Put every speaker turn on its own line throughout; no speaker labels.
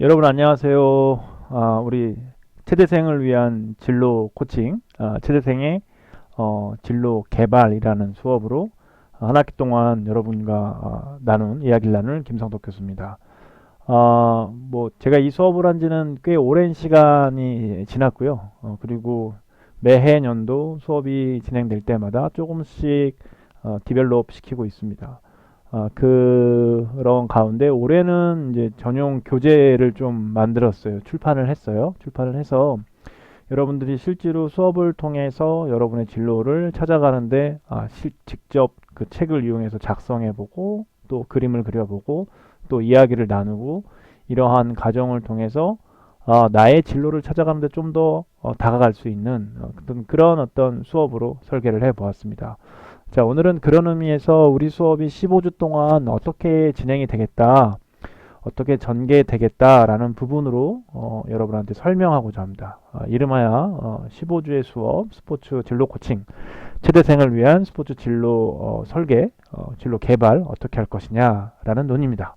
여러분 안녕하세요. 아, 우리 체대생을 위한 진로 코칭, 아, 체대생의 어, 진로 개발이라는 수업으로 한 학기 동안 여러분과 아, 나눈 이야기를 나눌 김성덕 교수입니다. 아, 뭐 제가 이 수업을 한 지는 꽤 오랜 시간이 지났고요. 어, 그리고 매해 년도 수업이 진행될 때마다 조금씩 어, 디벨롭 시키고 있습니다. 아, 그런 가운데 올해는 이제 전용 교재를 좀 만들었어요. 출판을 했어요. 출판을 해서 여러분들이 실제로 수업을 통해서 여러분의 진로를 찾아가는데 아, 실, 직접 그 책을 이용해서 작성해보고 또 그림을 그려보고 또 이야기를 나누고 이러한 과정을 통해서 아, 나의 진로를 찾아가는데 좀 더 어, 다가갈 수 있는 어떤 그런 어떤 수업으로 설계를 해 보았습니다. 자, 오늘은 그런 의미에서 우리 수업이 15주 동안 어떻게 진행이 되겠다, 어떻게 전개되겠다라는 부분으로 어, 여러분한테 설명하고자 합니다. 어, 이름하여 어, 15주의 수업, 스포츠 진로 코칭, 체대생을 위한 스포츠 진로 어, 설계, 어, 진로 개발 어떻게 할 것이냐라는 논의입니다.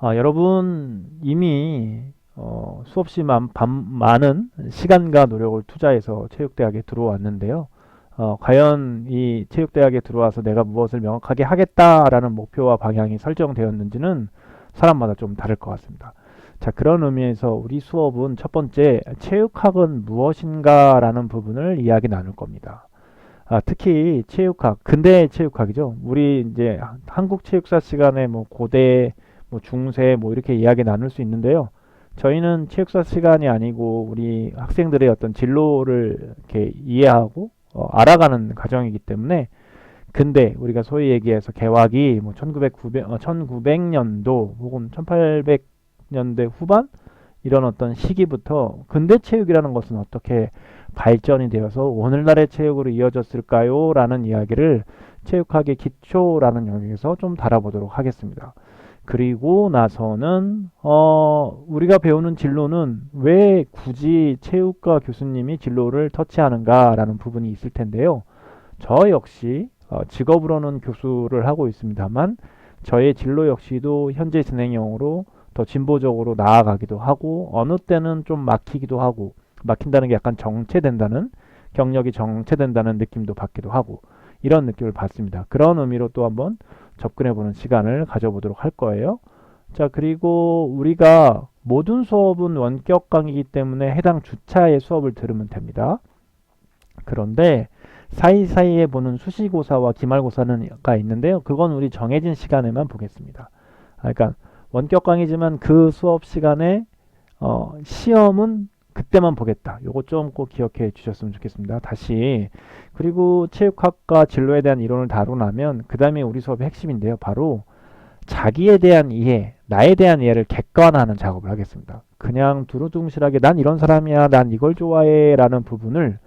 아, 여러분 이미 어, 수없이 많, 많은 시간과 노력을 투자해서 체육대학에 들어왔는데요. 어, 과연 이 체육대학에 들어와서 내가 무엇을 명확하게 하겠다라는 목표와 방향이 설정되었는지는 사람마다 좀 다를 것 같습니다. 자, 그런 의미에서 우리 수업은 첫 번째 체육학은 무엇인가라는 부분을 이야기 나눌 겁니다. 아, 특히 체육학, 근대 체육학이죠. 우리 이제 한국 체육사 시간에 뭐 고대, 뭐 중세 뭐 이렇게 이야기 나눌 수 있는데요. 저희는 체육사 시간이 아니고 우리 학생들의 어떤 진로를 이렇게 이해하고 어, 알아가는 과정이기 때문에 근데 우리가 소위 얘기해서 개화기 뭐 1900, 어, 1900년도 혹은 1800년대 후반 이런 어떤 시기부터 근대 체육이라는 것은 어떻게 발전이 되어서 오늘날의 체육으로 이어졌을까요? 라는 이야기를 체육학의 기초라는 영역에서 좀 다뤄보도록 하겠습니다. 그리고 나서는 어, 우리가 배우는 진로는 왜 굳이 체육과 교수님이 진로를 터치하는가라는 부분이 있을 텐데요. 저 역시 어, 직업으로는 교수를 하고 있습니다만 저의 진로 역시도 현재 진행형으로 더 진보적으로 나아가기도 하고 어느 때는 좀 막히기도 하고 막힌다는 게 약간 정체된다는 경력이 정체된다는 느낌도 받기도 하고 이런 느낌을 받습니다. 그런 의미로 또 한번 접근해보는 시간을 가져보도록 할 거예요. 자, 그리고 우리가 모든 수업은 원격 강의이기 때문에 해당 주차의 수업을 들으면 됩니다. 그런데 사이사이에 보는 수시고사와 기말고사가 있는데요. 그건 우리 정해진 시간에만 보겠습니다. 아, 그러니까 원격 강의지만 그 수업 시간에 어, 시험은 그때만 보겠다. 요거 좀 꼭 기억해 주셨으면 좋겠습니다. 다시 그리고 체육학과 진로에 대한 이론을 다루고 나면 그 다음에 우리 수업의 핵심인데요. 바로 자기에 대한 이해, 나에 대한 이해를 객관화하는 작업을 하겠습니다. 그냥 두루둥실하게 난 이런 사람이야, 난 이걸 좋아해 라는 부분을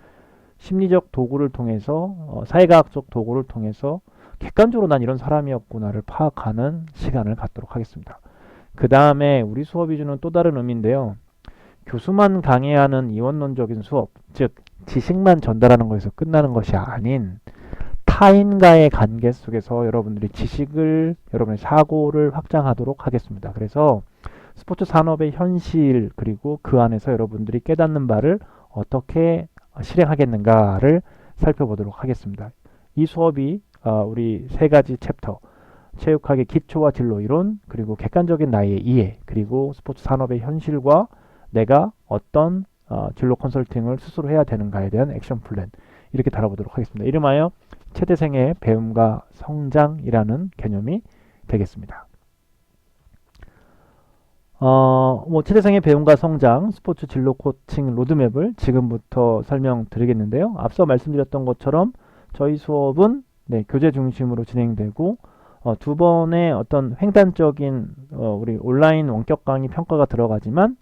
심리적 도구를 통해서 어, 사회과학적 도구를 통해서 객관적으로 난 이런 사람이었구나를 파악하는 시간을 갖도록 하겠습니다. 그 다음에 우리 수업이 주는 또 다른 의미인데요. 교수만 강의하는 이원론적인 수업, 즉 지식만 전달하는 것에서 끝나는 것이 아닌 타인과의 관계 속에서 여러분들이 지식을 여러분의 사고를 확장하도록 하겠습니다. 그래서 스포츠 산업의 현실 그리고 그 안에서 여러분들이 깨닫는 바를 어떻게 실행하겠는가를 살펴보도록 하겠습니다. 이 수업이 어, 우리 세 가지 챕터 체육학의 기초와 진로 이론 그리고 객관적인 나의 이해 그리고 스포츠 산업의 현실과 내가 어떤 어, 진로 컨설팅을 스스로 해야 되는가에 대한 액션 플랜 이렇게 다뤄보도록 하겠습니다. 이름하여 최대생의 배움과 성장이라는 개념이 되겠습니다. 어, 뭐 최대생의 배움과 성장 스포츠 진로 코칭 로드맵을 지금부터 설명드리겠는데요. 앞서 말씀드렸던 것처럼 저희 수업은 네, 교재 중심으로 진행되고 어, 두 번의 어떤 횡단적인 어, 우리 온라인 원격 강의 평가가 들어가지만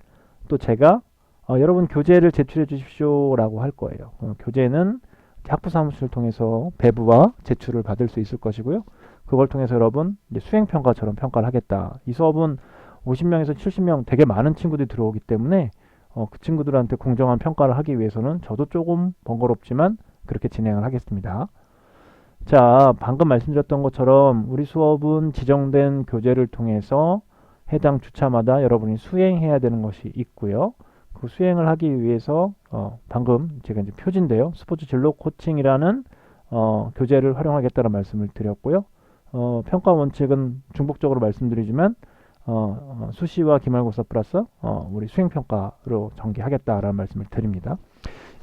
또 제가 어, 여러분 교재를 제출해 주십시오라고 할 거예요. 어, 교재는 학부 사무실을 통해서 배부와 제출을 받을 수 있을 것이고요. 그걸 통해서 여러분 수행 평가처럼 평가를 하겠다. 이 수업은 50명에서 70명 되게 많은 친구들이 들어오기 때문에 어, 그 친구들한테 공정한 평가를 하기 위해서는 저도 조금 번거롭지만 그렇게 진행을 하겠습니다. 자, 방금 말씀드렸던 것처럼 우리 수업은 지정된 교재를 통해서 해당 주차마다 여러분이 수행해야 되는 것이 있고요. 그 수행을 하기 위해서 어, 방금 제가 이제 표지인데요. 스포츠 진로 코칭이라는 어, 교재를 활용하겠다는 말씀을 드렸고요. 어, 평가 원칙은 중복적으로 말씀드리지만 어, 어, 수시와 기말고사 플러스 어, 우리 수행 평가로 전개하겠다라는 말씀을 드립니다.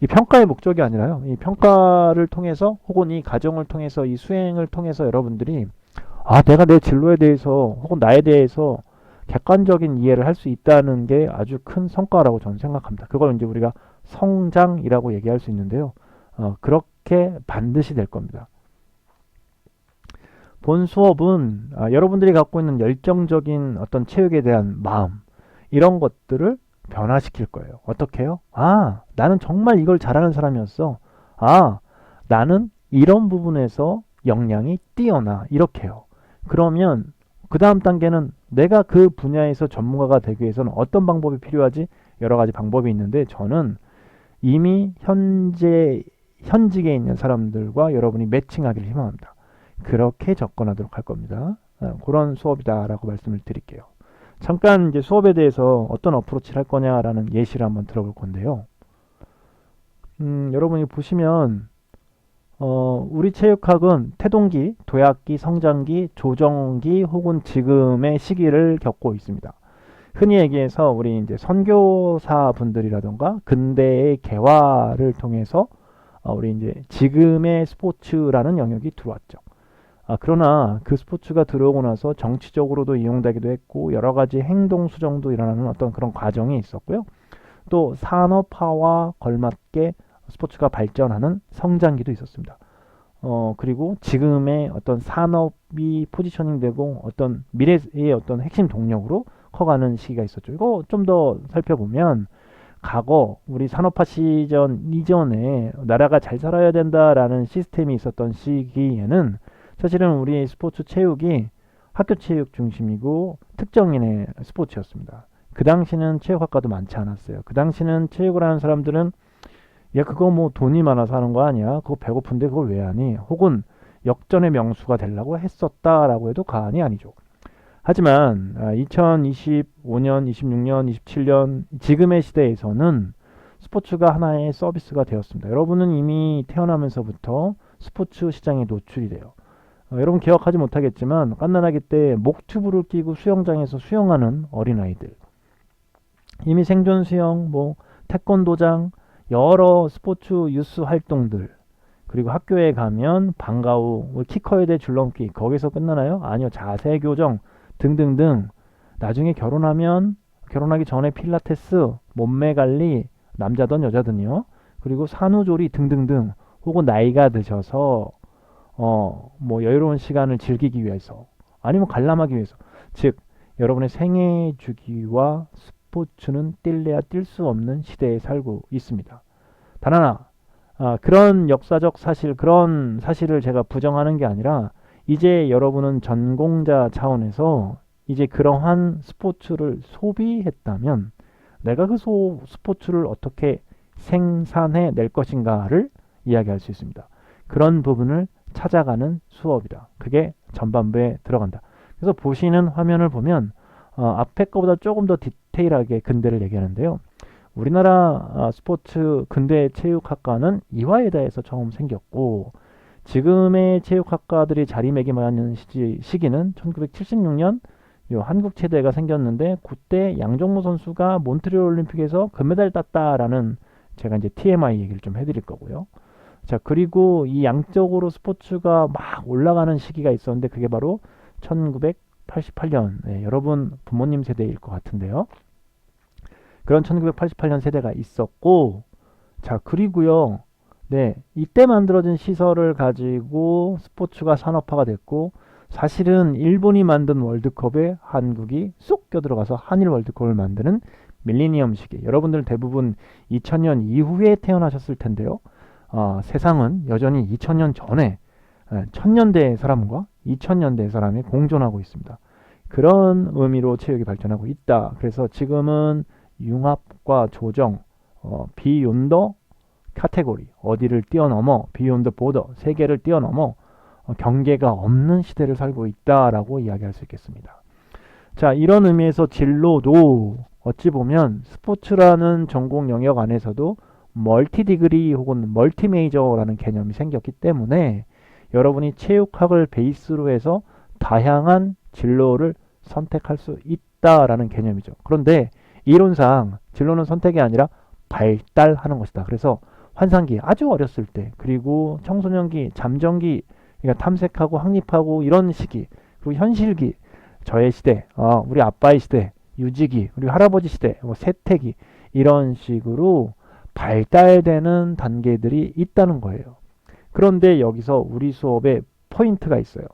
이 평가의 목적이 아니라요. 이 평가를 통해서 혹은 이 과정을 통해서 이 수행을 통해서 여러분들이 아 내가 내 진로에 대해서 혹은 나에 대해서 객관적인 이해를 할 수 있다는 게 아주 큰 성과라고 저는 생각합니다. 그걸 이제 우리가 성장이라고 얘기할 수 있는데요. 어, 그렇게 반드시 될 겁니다. 본 수업은 아, 여러분들이 갖고 있는 열정적인 어떤 체육에 대한 마음 이런 것들을 변화시킬 거예요. 어떻게요? 아, 나는 정말 이걸 잘하는 사람이었어. 아, 나는 이런 부분에서 역량이 뛰어나. 이렇게요. 그러면 그 다음 단계는 내가 그 분야에서 전문가가 되기 위해서는 어떤 방법이 필요하지? 여러 가지 방법이 있는데 저는 이미 현재 현직에 있는 사람들과 여러분이 매칭하기를 희망합니다. 그렇게 접근하도록 할 겁니다. 어, 그런 수업이다라고 말씀을 드릴게요. 잠깐 이제 수업에 대해서 어떤 어프로치를 할 거냐라는 예시를 한번 들어볼 건데요. 음, 여러분이 보시면 어, 우리 체육학은 태동기, 도약기, 성장기, 조정기 혹은 지금의 시기를 겪고 있습니다. 흔히 얘기해서 우리 이제 선교사 분들이라던가 근대의 개화를 통해서 어, 우리 이제 지금의 스포츠라는 영역이 들어왔죠. 아, 그러나 그 스포츠가 들어오고 나서 정치적으로도 이용되기도 했고 여러 가지 행동 수정도 일어나는 어떤 그런 과정이 있었고요. 또 산업화와 걸맞게 스포츠가 발전하는 성장기도 있었습니다. 어, 그리고 지금의 어떤 산업이 포지셔닝 되고 어떤 미래의 어떤 핵심 동력으로 커가는 시기가 있었죠. 이거 좀 더 살펴보면 과거 우리 산업화 시전 이전에 나라가 잘 살아야 된다라는 시스템이 있었던 시기에는 사실은 우리 스포츠 체육이 학교 체육 중심이고 특정인의 스포츠였습니다. 그 당시는 체육학과도 많지 않았어요. 그 당시는 체육을 하는 사람들은 야 그거 뭐 돈이 많아서 하는 거 아니야? 그거 배고픈데 그걸 왜 하니? 혹은 역전의 명수가 되려고 했었다라고 해도 과언이 아니죠. 하지만 2025년, 26년, 27년 지금의 시대에서는 스포츠가 하나의 서비스가 되었습니다. 여러분은 이미 태어나면서부터 스포츠 시장에 노출이 돼요. 어, 여러분 기억하지 못하겠지만 깐난아기 때 목튜브를 끼고 수영장에서 수영하는 어린아이들 이미 생존 수영, 뭐 태권도장, 여러 스포츠 유스 활동들 그리고 학교에 가면 방과 후 키 커야 돼 줄넘기 거기서 끝나나요? 아니요 자세 교정 등등등. 나중에 결혼하면 결혼하기 전에 필라테스 몸매 관리 남자든 여자든요. 그리고 산후조리 등등등 혹은 나이가 드셔서 어 뭐 여유로운 시간을 즐기기 위해서 아니면 관람하기 위해서. 즉 여러분의 생애 주기와 스포츠는 뛸래야 뛸 수 없는 시대에 살고 있습니다. 단 하나 아, 그런 역사적 사실 그런 사실을 제가 부정하는 게 아니라 이제 여러분은 전공자 차원에서 이제 그러한 스포츠를 소비했다면 내가 그 소, 스포츠를 어떻게 생산해 낼 것인가를 이야기할 수 있습니다. 그런 부분을 찾아가는 수업이다. 그게 전반부에 들어간다. 그래서 보시는 화면을 보면 어, 앞에 거보다 조금 더 디테일하게 근대를 얘기하는데요. 우리나라 어, 스포츠 근대 체육학과는 이화여대에서 처음 생겼고 지금의 체육학과들이 자리매김하는 시기는 1976년 한국 체대가 생겼는데 그때 양정모 선수가 몬트리올 올림픽에서 금메달 땄다라는 제가 이제 TMI 얘기를 좀 해드릴 거고요. 자, 그리고 이 양적으로 스포츠가 막 올라가는 시기가 있었는데 그게 바로 1988년. 네, 여러분 부모님 세대일 것 같은데요. 그런 1988년 세대가 있었고, 자, 그리고요. 네, 이때 만들어진 시설을 가지고 스포츠가 산업화가 됐고, 사실은 일본이 만든 월드컵에 한국이 쏙 껴들어가서 한일 월드컵을 만드는 밀리니엄 시기. 여러분들 대부분 2000년 이후에 태어나셨을 텐데요. 어, 세상은 여전히 2000년 전에 1000년대 사람과 2000년대 사람이 공존하고 있습니다. 그런 의미로 체육이 발전하고 있다. 그래서 지금은 융합과 조정, 어, 비욘더 카테고리, 어디를 뛰어넘어, 비욘더 보더, 세계를 뛰어넘어 어, 경계가 없는 시대를 살고 있다라고 이야기할 수 있겠습니다. 자, 이런 의미에서 진로도 어찌 보면 스포츠라는 전공 영역 안에서도 멀티 디그리 혹은 멀티 메이저라는 개념이 생겼기 때문에 여러분이 체육학을 베이스로 해서 다양한 진로를 선택할 수 있다라는 개념이죠. 그런데 이론상 진로는 선택이 아니라 발달하는 것이다. 그래서 환상기 아주 어렸을 때 그리고 청소년기, 잠정기 그러니까 탐색하고 확립하고 이런 시기 그리고 현실기 저의 시대, 어, 우리 아빠의 시대, 유지기, 우리 할아버지 시대, 뭐 세태기 이런 식으로 발달되는 단계들이 있다는 거예요. 그런데 여기서 우리 수업에 포인트가 있어요.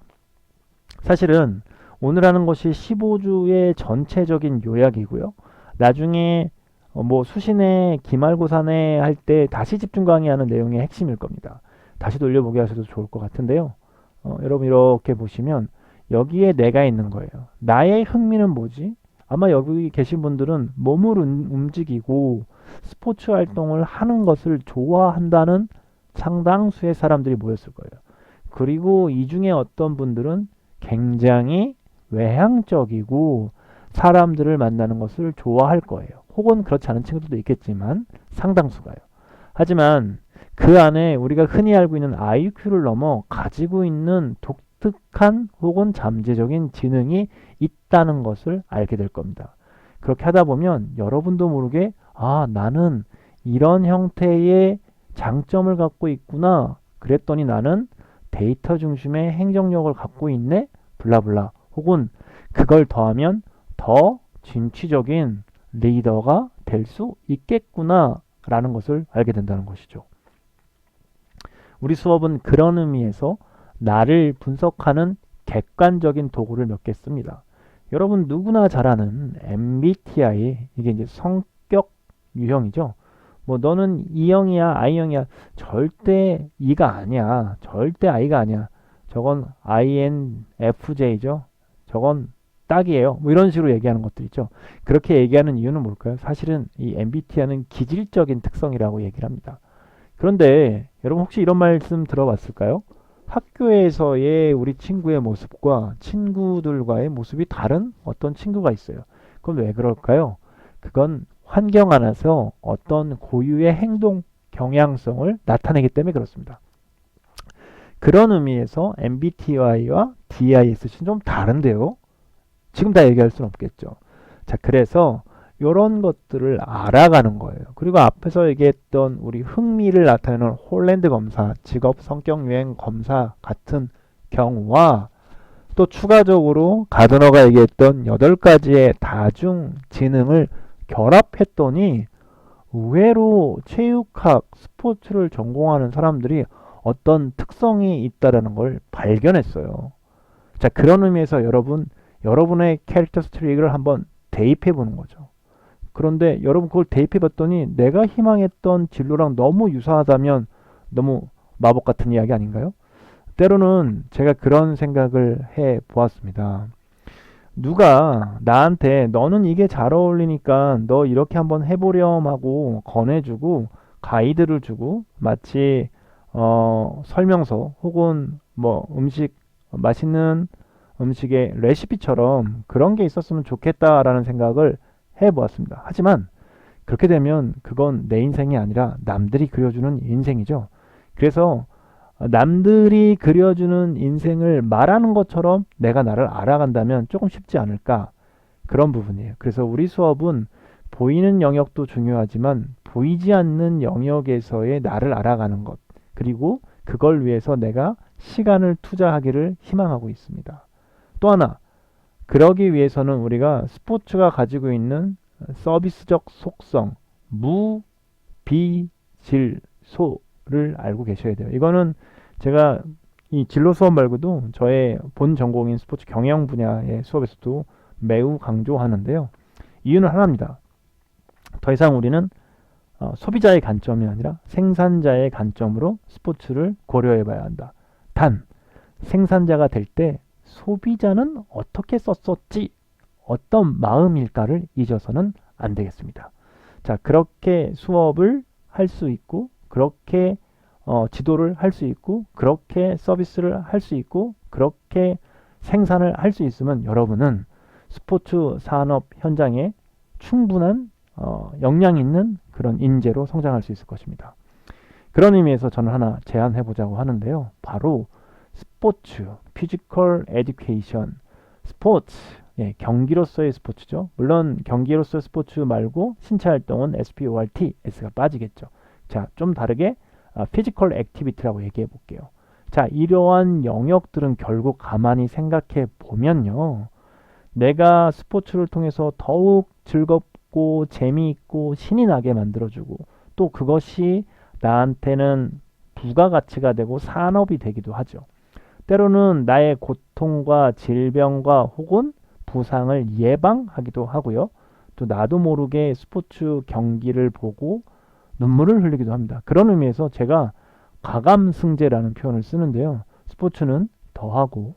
사실은 오늘 하는 것이 15주의 전체적인 요약이고요. 나중에 어, 뭐 수신회, 기말고사회 할때 다시 집중 강의하는 내용의 핵심일 겁니다. 다시 돌려보게 하셔도 좋을 것 같은데요. 어, 여러분 이렇게 보시면 여기에 내가 있는 거예요. 나의 흥미는 뭐지? 아마 여기 계신 분들은 몸을 움- 움직이고 스포츠 활동을 하는 것을 좋아한다는 상당수의 사람들이 모였을 거예요. 그리고 이 중에 어떤 분들은 굉장히 외향적이고 사람들을 만나는 것을 좋아할 거예요. 혹은 그렇지 않은 친구들도 있겠지만 상당수가요. 하지만 그 안에 우리가 흔히 알고 있는 IQ를 넘어 가지고 있는 독특한 혹은 잠재적인 지능이 있다는 것을 알게 될 겁니다. 그렇게 하다 보면 여러분도 모르게 아, 나는 이런 형태의 장점을 갖고 있구나. 그랬더니 나는 데이터 중심의 행정력을 갖고 있네. 블라블라. 혹은 그걸 더하면 더 진취적인 리더가 될 수 있겠구나. 라는 것을 알게 된다는 것이죠. 우리 수업은 그런 의미에서 나를 분석하는 객관적인 도구를 몇 개 씁니다. 여러분 누구나 잘 아는 MBTI 이게 이제 성격 유형이죠. 뭐 너는 E형이야, I형이야. 절대 E가 아니야. 절대 I가 아니야. 저건 INFJ죠. 저건 딱이에요. 뭐 이런 식으로 얘기하는 것들 있죠. 그렇게 얘기하는 이유는 뭘까요? 사실은 이 MBTI는 기질적인 특성이라고 얘기를 합니다. 그런데 여러분 혹시 이런 말씀 들어봤을까요? 학교에서의 우리 친구의 모습과 친구들과의 모습이 다른 어떤 친구가 있어요. 그건 왜 그럴까요? 그건 환경 안에서 어떤 고유의 행동 경향성을 나타내기 때문에 그렇습니다. 그런 의미에서 MBTI와 DISC는 좀 다른데요. 지금 다 얘기할 수는 없겠죠. 자, 그래서 이런 것들을 알아가는 거예요. 그리고 앞에서 얘기했던 우리 흥미를 나타내는 홀랜드 검사, 직업 성격 유행 검사 같은 경우와 또 추가적으로 가드너가 얘기했던 여덟 가지의 다중 지능을 결합했더니 의외로 체육학, 스포츠를 전공하는 사람들이 어떤 특성이 있다라는 걸 발견했어요. 자, 그런 의미에서 여러분, 여러분의 캐릭터 스트릭을 한번 대입해 보는 거죠. 그런데 여러분 그걸 대입해 봤더니 내가 희망했던 진로랑 너무 유사하다면 너무 마법 같은 이야기 아닌가요? 때로는 제가 그런 생각을 해 보았습니다. 누가 나한테 너는 이게 잘 어울리니까 너 이렇게 한번 해보렴 하고 권해주고 가이드를 주고 마치 어, 설명서 혹은 뭐 음식 맛있는 음식의 레시피처럼 그런 게 있었으면 좋겠다라는 생각을 해 보았습니다. 하지만 그렇게 되면 그건 내 인생이 아니라 남들이 그려주는 인생이죠. 그래서 남들이 그려주는 인생을 말하는 것처럼 내가 나를 알아간다면 조금 쉽지 않을까 그런 부분이에요. 그래서 우리 수업은 보이는 영역도 중요하지만 보이지 않는 영역에서의 나를 알아가는 것 그리고 그걸 위해서 내가 시간을 투자하기를 희망하고 있습니다. 또 하나 그러기 위해서는 우리가 스포츠가 가지고 있는 서비스적 속성 무, 비, 질, 소 를 알고 계셔야 돼요. 이거는 제가 이 진로 수업 말고도 저의 본 전공인 스포츠 경영 분야의 수업에서도 매우 강조하는데요. 이유는 하나입니다. 더 이상 우리는 어, 소비자의 관점이 아니라 생산자의 관점으로 스포츠를 고려해 봐야 한다. 단, 생산자가 될 때 소비자는 어떻게 썼었지? 어떤 마음일까를 잊어서는 안 되겠습니다. 자, 그렇게 수업을 할 수 있고, 그렇게 어, 지도를 할 수 있고, 그렇게 서비스를 할 수 있고, 그렇게 생산을 할 수 있으면 여러분은 스포츠 산업 현장에 충분한 어, 역량 있는 그런 인재로 성장할 수 있을 것입니다. 그런 의미에서 저는 하나 제안해 보자고 하는데요. 바로 스포츠, 피지컬 에듀케이션, 스포츠, 예, 경기로서의 스포츠죠. 물론 경기로서의 스포츠 말고 신체 활동은 SPORT, S가 빠지겠죠. 자, 좀 다르게 아, 피지컬 액티비티라고 얘기해 볼게요. 자, 이러한 영역들은 결국 가만히 생각해 보면요. 내가 스포츠를 통해서 더욱 즐겁고 재미있고 신이 나게 만들어주고 또 그것이 나한테는 부가가치가 되고 산업이 되기도 하죠. 때로는 나의 고통과 질병과 혹은 부상을 예방하기도 하고요. 또 나도 모르게 스포츠 경기를 보고 눈물을 흘리기도 합니다. 그런 의미에서 제가 가감승제라는 표현을 쓰는데요. 스포츠는 더하고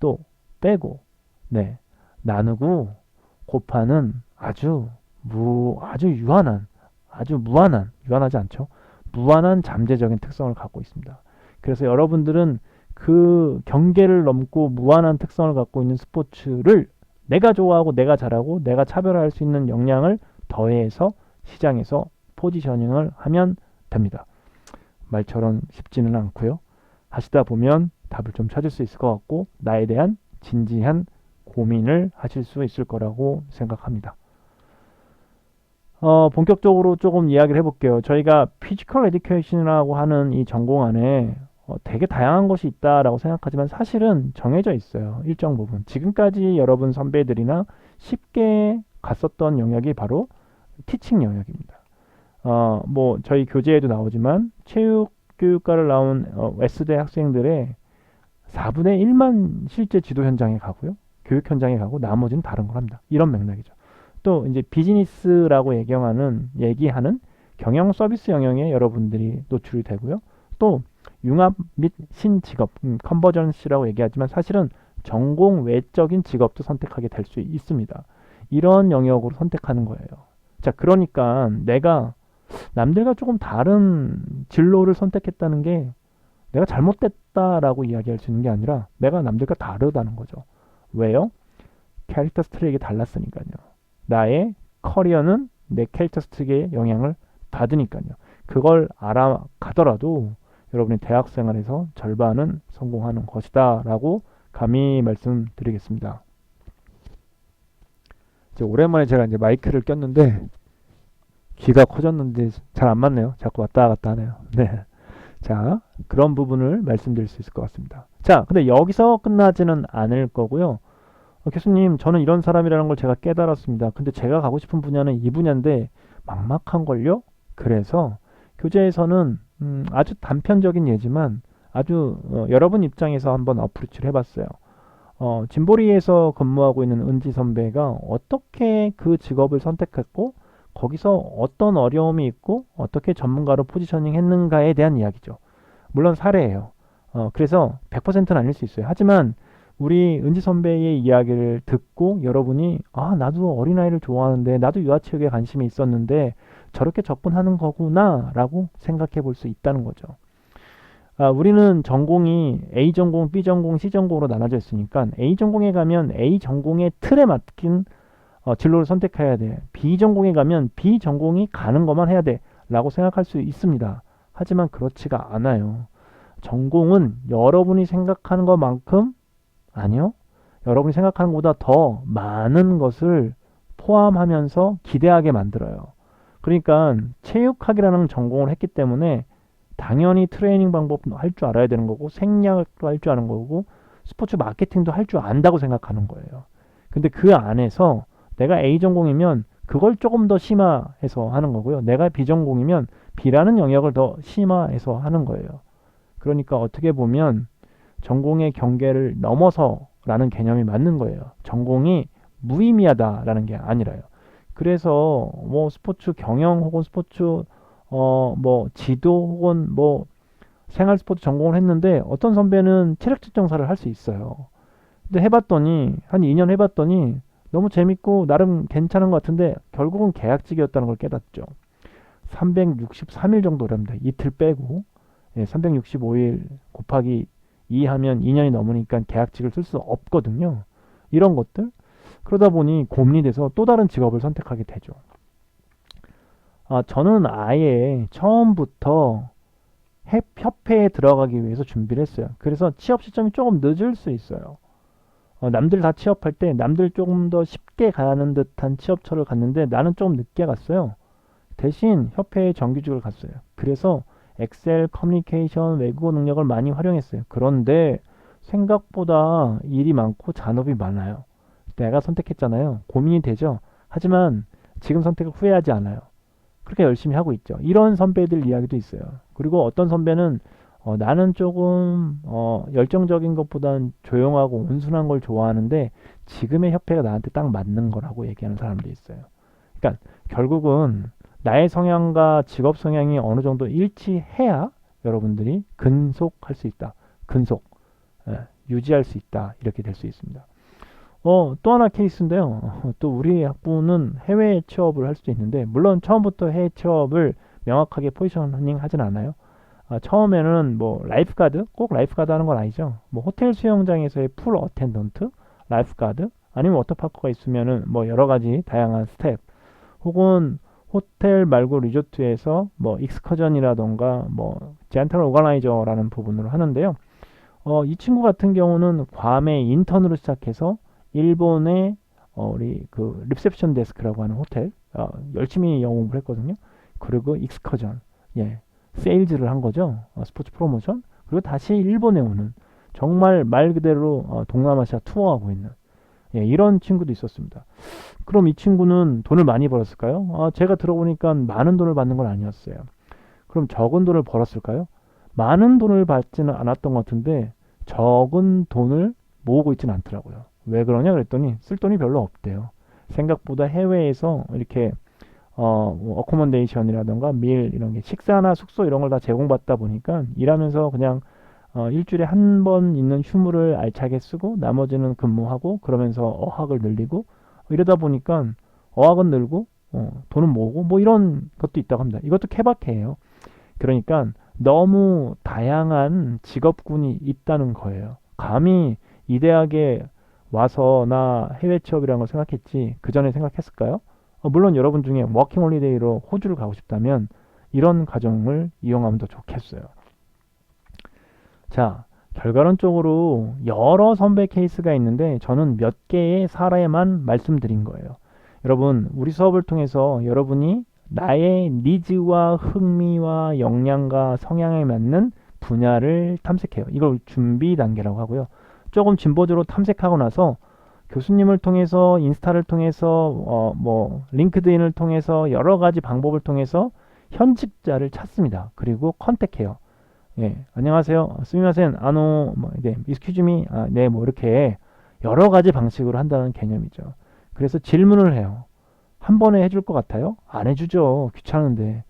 또 빼고 네 나누고 곱하는 아주 무 아주 유한한 아주 무한한 유한하지 않죠. 무한한 잠재적인 특성을 갖고 있습니다. 그래서 여러분들은 그 경계를 넘고 무한한 특성을 갖고 있는 스포츠를 내가 좋아하고 내가 잘하고 내가 차별화할 수 있는 역량을 더해서 시장에서 포지셔닝을 하면 됩니다. 말처럼 쉽지는 않고요. 하시다 보면 답을 좀 찾을 수 있을 것 같고 나에 대한 진지한 고민을 하실 수 있을 거라고 생각합니다. 어, 본격적으로 조금 이야기를 해볼게요. 저희가 피지컬 에듀케이션이라고 하는 이 전공 안에 어, 되게 다양한 것이 있다라고 생각하지만 사실은 정해져 있어요. 일정 부분. 지금까지 여러분 선배들이나 쉽게 갔었던 영역이 바로 티칭 영역입니다. 어, 뭐 저희 교재에도 나오지만 체육 교육과를 나온 어, S대 학생들의 4분의 1만 실제 지도 현장에 가고요. 교육 현장에 가고 나머지는 다른 걸 합니다. 이런 맥락이죠. 또 이제 비즈니스라고 얘기하는 얘기하는 경영 서비스 영역에 여러분들이 노출이 되고요. 또 융합 및 신직업 음, 컨버전시라고 얘기하지만 사실은 전공 외적인 직업도 선택하게 될 수 있습니다. 이런 영역으로 선택하는 거예요. 자, 그러니까 내가 남들과 조금 다른 진로를 선택했다는 게 내가 잘못됐다라고 이야기할 수 있는 게 아니라 내가 남들과 다르다는 거죠. 왜요? 캐릭터 스트릭이 달랐으니까요. 나의 커리어는 내 캐릭터 스트릭의 영향을 받으니까요. 그걸 알아가더라도 여러분이 대학 생활에서 절반은 성공하는 것이다 라고 감히 말씀드리겠습니다. 이제 오랜만에 제가 이제 마이크를 꼈는데 귀가 커졌는데 잘안 맞네요. 자꾸 왔다 갔다 하네요. 네. 자, 그런 부분을 말씀드릴 수 있을 것 같습니다. 자, 근데 여기서 끝나지는 않을 거고요. 어, 교수님, 저는 이런 사람이라는 걸 제가 깨달았습니다. 근데 제가 가고 싶은 분야는 이 분야인데 막막한 걸요? 그래서 교재에서는 음, 아주 단편적인 예지만 아주 어, 여러분 입장에서 한번 어프로치를 해봤어요. 어, 진보리에서 근무하고 있는 은지 선배가 어떻게 그 직업을 선택했고 거기서 어떤 어려움이 있고 어떻게 전문가로 포지셔닝 했는가에 대한 이야기죠. 물론 사례예요. 어, 그래서 100%는 아닐 수 있어요. 하지만 우리 은지 선배의 이야기를 듣고 여러분이 아 나도 어린아이를 좋아하는데 나도 유아체육에 관심이 있었는데 저렇게 접근하는 거구나 라고 생각해 볼 수 있다는 거죠. 아, 우리는 전공이 A 전공, B 전공, C 전공으로 나눠져 있으니까 A 전공에 가면 A 전공의 틀에 맞긴 어, 진로를 선택해야 돼. B 전공에 가면 B 전공이 가는 것만 해야 돼. 라고 생각할 수 있습니다. 하지만 그렇지가 않아요. 전공은 여러분이 생각하는 것만큼 아니요. 여러분이 생각하는 것보다 더 많은 것을 포함하면서 기대하게 만들어요. 그러니까 체육학이라는 전공을 했기 때문에 당연히 트레이닝 방법도 할 줄 알아야 되는 거고 생략도 할 줄 아는 거고 스포츠 마케팅도 할 줄 안다고 생각하는 거예요. 근데 그 안에서 내가 A 전공이면 그걸 조금 더 심화해서 하는 거고요. 내가 B 전공이면 B라는 영역을 더 심화해서 하는 거예요. 그러니까 어떻게 보면 전공의 경계를 넘어서라는 개념이 맞는 거예요. 전공이 무의미하다라는 게 아니라요. 그래서 뭐 스포츠 경영 혹은 스포츠 어 뭐 지도 혹은 뭐 생활 스포츠 전공을 했는데 어떤 선배는 체력 측정사를 할 수 있어요. 근데 해봤더니 한 2년 해봤더니 너무 재밌고 나름 괜찮은 것 같은데 결국은 계약직이었다는 걸 깨닫죠. 363일 정도랍니다. 이틀 빼고 예, 365일 곱하기 2 하면 2년이 넘으니까 계약직을 쓸 수 없거든요. 이런 것들 그러다 보니 고민이 돼서 또 다른 직업을 선택하게 되죠. 아, 저는 아예 처음부터 협- 협회에 들어가기 위해서 준비를 했어요. 그래서 취업 시점이 조금 늦을 수 있어요. 어, 남들 다 취업할 때 남들 조금 더 쉽게 가는 듯한 취업처를 갔는데 나는 조금 늦게 갔어요. 대신 협회에 정규직을 갔어요. 그래서 엑셀, 커뮤니케이션, 외국어 능력을 많이 활용했어요. 그런데 생각보다 일이 많고 잔업이 많아요. 내가 선택했잖아요. 고민이 되죠. 하지만 지금 선택을 후회하지 않아요. 그렇게 열심히 하고 있죠. 이런 선배들 이야기도 있어요. 그리고 어떤 선배는 어, 나는 조금 어, 열정적인 것보다는 조용하고 온순한 걸 좋아하는데 지금의 협회가 나한테 딱 맞는 거라고 얘기하는 사람도 있어요. 그러니까 결국은 나의 성향과 직업 성향이 어느 정도 일치해야 여러분들이 근속할 수 있다. 근속. 예, 유지할 수 있다. 이렇게 될 수 있습니다. 어, 또 하나 케이스인데요. 어, 또 우리 학부는 해외 취업을 할 수도 있는데, 물론 처음부터 해외 취업을 명확하게 포지셔닝 하진 않아요. 아, 처음에는 뭐 라이프가드, 꼭 라이프가드 하는 건 아니죠. 뭐 호텔 수영장에서의 풀 어텐던트, 라이프가드, 아니면 워터파크가 있으면은 뭐 여러 가지 다양한 스텝, 혹은 호텔 말고 리조트에서 뭐 익스커전이라던가 뭐 젠틀 오가나이저라는 부분으로 하는데요. 어, 이 친구 같은 경우는 괌의 인턴으로 시작해서 일본의 어, 우리 그 리셉션 데스크라고 하는 호텔 어, 열심히 공부를 했거든요. 그리고 익스커전, 예, 세일즈를 한 거죠. 어, 스포츠 프로모션. 그리고 다시 일본에 오는 정말 말 그대로 어, 동남아시아 투어하고 있는 예, 이런 친구도 있었습니다. 그럼 이 친구는 돈을 많이 벌었을까요? 아, 제가 들어보니까 많은 돈을 받는 건 아니었어요. 그럼 적은 돈을 벌었을까요? 많은 돈을 받지는 않았던 것 같은데 적은 돈을 모으고 있지는 않더라고요. 왜 그러냐 그랬더니 쓸 돈이 별로 없대요. 생각보다 해외에서 이렇게 어, 뭐 어코먼데이션이라던가 밀 이런 게 식사나 숙소 이런 걸 다 제공받다 보니까 일하면서 그냥 어, 일주일에 한 번 있는 휴무를 알차게 쓰고 나머지는 근무하고 그러면서 어학을 늘리고 이러다 보니까 어학은 늘고 어, 돈은 모으고 뭐 이런 것도 있다고 합니다. 이것도 케바케예요. 그러니까 너무 다양한 직업군이 있다는 거예요. 감히 이 대학에 와서 나 해외 취업이라는 걸 생각했지 그 전에 생각했을까요? 어, 물론 여러분 중에 워킹 홀리데이로 호주를 가고 싶다면 이런 과정을 이용하면 더 좋겠어요. 자, 결과론적으로 여러 선배 케이스가 있는데 저는 몇 개의 사례만 말씀드린 거예요. 여러분, 우리 수업을 통해서 여러분이 나의 니즈와 흥미와 역량과 성향에 맞는 분야를 탐색해요. 이걸 준비 단계라고 하고요. 조금 진보적으로 탐색하고 나서 교수님을 통해서 인스타를 통해서 어, 뭐 링크드인을 통해서 여러 가지 방법을 통해서 현직자를 찾습니다. 그리고 컨택해요. 예, 안녕하세요. 스미마센, 아노, 뭐, 네, 이스큐즈미, 아, 네, 뭐, 이렇게 여러 가지 방식으로 한다는 개념이죠. 그래서 질문을 해요. 한 번에 해줄 것 같아요? 안 해주죠. 귀찮은데.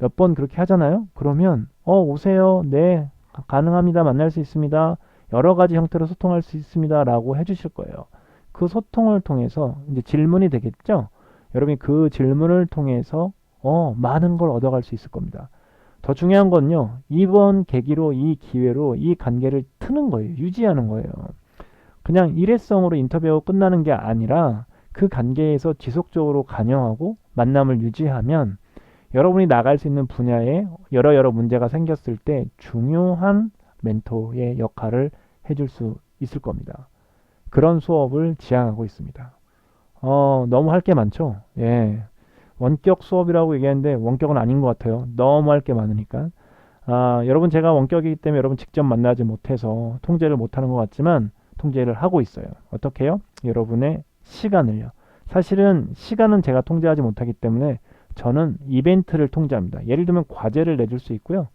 몇 번 그렇게 하잖아요? 그러면, 어, 오세요. 네, 가- 가능합니다. 만날 수 있습니다. 여러 가지 형태로 소통할 수 있습니다. 라고 해주실 거예요. 그 소통을 통해서 이제 질문이 되겠죠? 여러분이 그 질문을 통해서, 어, 많은 걸 얻어갈 수 있을 겁니다. 더 중요한 건요, 이번 계기로 이 기회로 이 관계를 트는 거예요. 유지하는 거예요. 그냥 일회성으로 인터뷰하고 끝나는 게 아니라 그 관계에서 지속적으로 관여하고 만남을 유지하면 여러분이 나갈 수 있는 분야에 여러 여러 문제가 생겼을 때 중요한 멘토의 역할을 해줄 수 있을 겁니다. 그런 수업을 지향하고 있습니다. 어, 너무 할 게 많죠? 예. 원격 수업이라고 얘기했는데 원격은 아닌 것 같아요. 너무 할 게 많으니까. 아, 여러분 제가 원격이기 때문에 여러분 직접 만나지 못해서 통제를 못하는 것 같지만 통제를 하고 있어요. 어떻게 해요? 여러분의 시간을요. 사실은 시간은 제가 통제하지 못하기 때문에 저는 이벤트를 통제합니다. 예를 들면 과제를 내줄 수 있고요.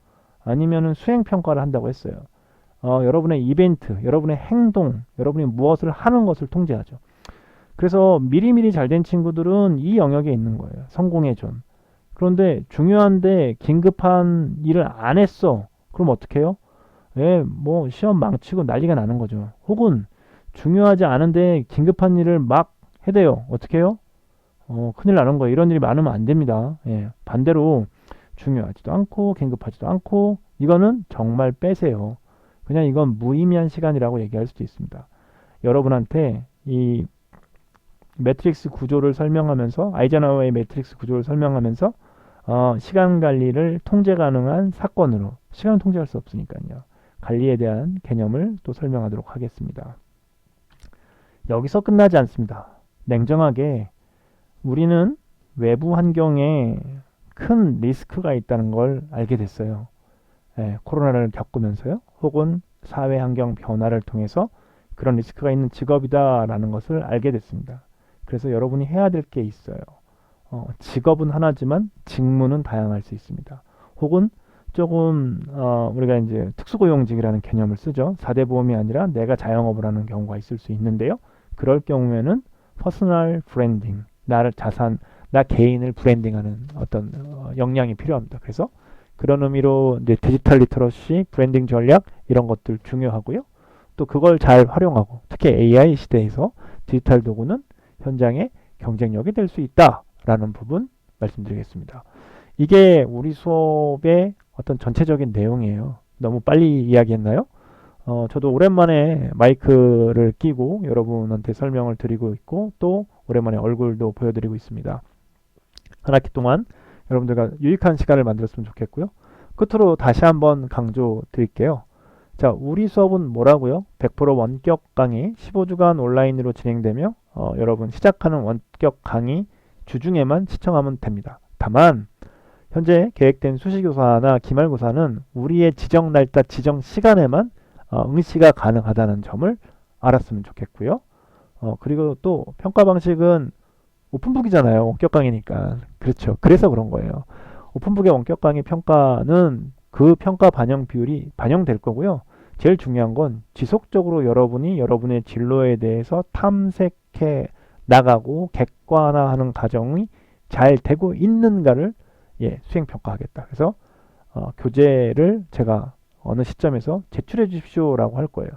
아니면은 수행 평가를 한다고 했어요. 어, 여러분의 이벤트, 여러분의 행동, 여러분이 무엇을 하는 것을 통제하죠. 그래서 미리미리 잘 된 친구들은 이 영역에 있는 거예요. 성공의 존. 그런데 중요한데 긴급한 일을 안 했어. 그럼 어떻게 해요? 예, 뭐 시험 망치고 난리가 나는 거죠. 혹은 중요하지 않은데 긴급한 일을 막 해대요. 어떻게 해요? 어, 큰일 나는 거예요. 이런 일이 많으면 안 됩니다. 예, 반대로 중요하지도 않고 긴급하지도 않고 이거는 정말 빼세요. 그냥 이건 무의미한 시간이라고 얘기할 수도 있습니다. 여러분한테 이 매트릭스 구조를 설명하면서 아이젠하워의 매트릭스 구조를 설명하면서 어, 시간 관리를 통제 가능한 사건으로 시간 통제할 수 없으니까요. 관리에 대한 개념을 또 설명하도록 하겠습니다. 여기서 끝나지 않습니다. 냉정하게 우리는 외부 환경에 큰 리스크가 있다는 걸 알게 됐어요. 예, 코로나를 겪으면서요. 혹은 사회 환경 변화를 통해서 그런 리스크가 있는 직업이다라는 것을 알게 됐습니다. 그래서 여러분이 해야 될 게 있어요. 어, 직업은 하나지만 직무는 다양할 수 있습니다. 혹은 조금 어, 우리가 이제 특수고용직이라는 개념을 쓰죠. 4대 보험이 아니라 내가 자영업을 하는 경우가 있을 수 있는데요. 그럴 경우에는 퍼스널 브랜딩, 나를 자산, 나 개인을 브랜딩하는 어떤 어, 역량이 필요합니다. 그래서 그런 의미로 이제 디지털 리터러시, 브랜딩 전략 이런 것들 중요하고요. 또 그걸 잘 활용하고 특히 AI 시대에서 디지털 도구는 현장의 경쟁력이 될 수 있다라는 부분 말씀드리겠습니다. 이게 우리 수업의 어떤 전체적인 내용이에요. 너무 빨리 이야기했나요? 어, 저도 오랜만에 마이크를 끼고 여러분한테 설명을 드리고 있고 또 오랜만에 얼굴도 보여드리고 있습니다. 한 학기 동안 여러분들과 유익한 시간을 만들었으면 좋겠고요. 끝으로 다시 한번 강조 드릴게요. 자, 우리 수업은 뭐라고요? 100% 원격 강의 15주간 온라인으로 진행되며 어, 여러분 시작하는 원격 강의 주중에만 시청하면 됩니다. 다만 현재 계획된 수시교사나 기말고사는 우리의 지정 날짜, 지정 시간에만 어, 응시가 가능하다는 점을 알았으면 좋겠고요. 어, 그리고 또 평가 방식은 오픈북이잖아요. 원격 강의니까. 그렇죠. 그래서 그런 거예요. 오픈북의 원격 강의 평가는 그 평가 반영 비율이 반영될 거고요. 제일 중요한 건 지속적으로 여러분이 여러분의 진로에 대해서 탐색해 나가고 객관화하는 과정이 잘 되고 있는가를 예, 수행 평가하겠다. 그래서 어, 교재를 제가 어느 시점에서 제출해 주십시오라고 할 거예요.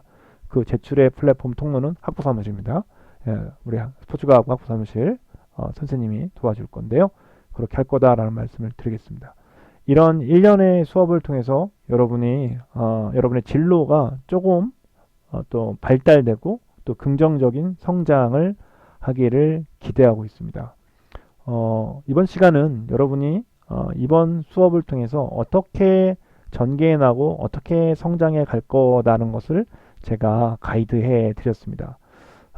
그 제출의 플랫폼 통로는 학부 사무실입니다. 예, 우리 스포츠과학 학부 사무실 어, 선생님이 도와줄 건데요. 그렇게 할 거다라는 말씀을 드리겠습니다. 이런 1년의 수업을 통해서 여러분이 어, 여러분의 진로가 조금 어, 또 발달되고 또 긍정적인 성장을 하기를 기대하고 있습니다. 어, 이번 시간은 여러분이 어, 이번 수업을 통해서 어떻게 전개해 나고 어떻게 성장해 갈 거다는 것을 제가 가이드해 드렸습니다.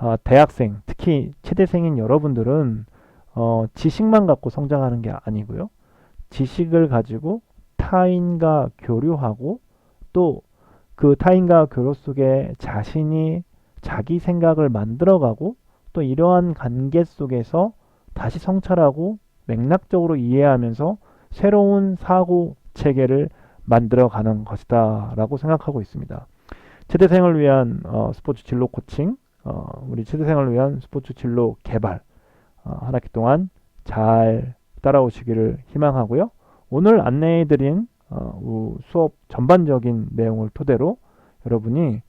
아, 대학생, 특히 체대생인 여러분들은 어, 지식만 갖고 성장하는 게 아니고요. 지식을 가지고 타인과 교류하고 또 그 타인과 교류 속에 자신이 자기 생각을 만들어가고 또 이러한 관계 속에서 다시 성찰하고 맥락적으로 이해하면서 새로운 사고 체계를 만들어가는 것이다 라고 생각하고 있습니다. 체대생을 위한 어, 스포츠 진로 코칭, 어, 우리 체대생을 위한 스포츠 진로 개발 어, 한 학기 동안 잘 따라오시기를 희망하고요. 오늘 안내해드린 어, 수업 전반적인 내용을 토대로 여러분이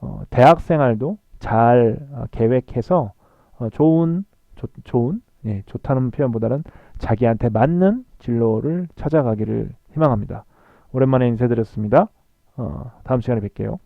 어, 대학 생활도 잘 어, 계획해서 어, 좋은 조, 좋은 예, 좋다는 표현보다는 자기한테 맞는 진로를 찾아가기를 희망합니다. 오랜만에 인사드렸습니다. 어, 다음 시간에 뵐게요.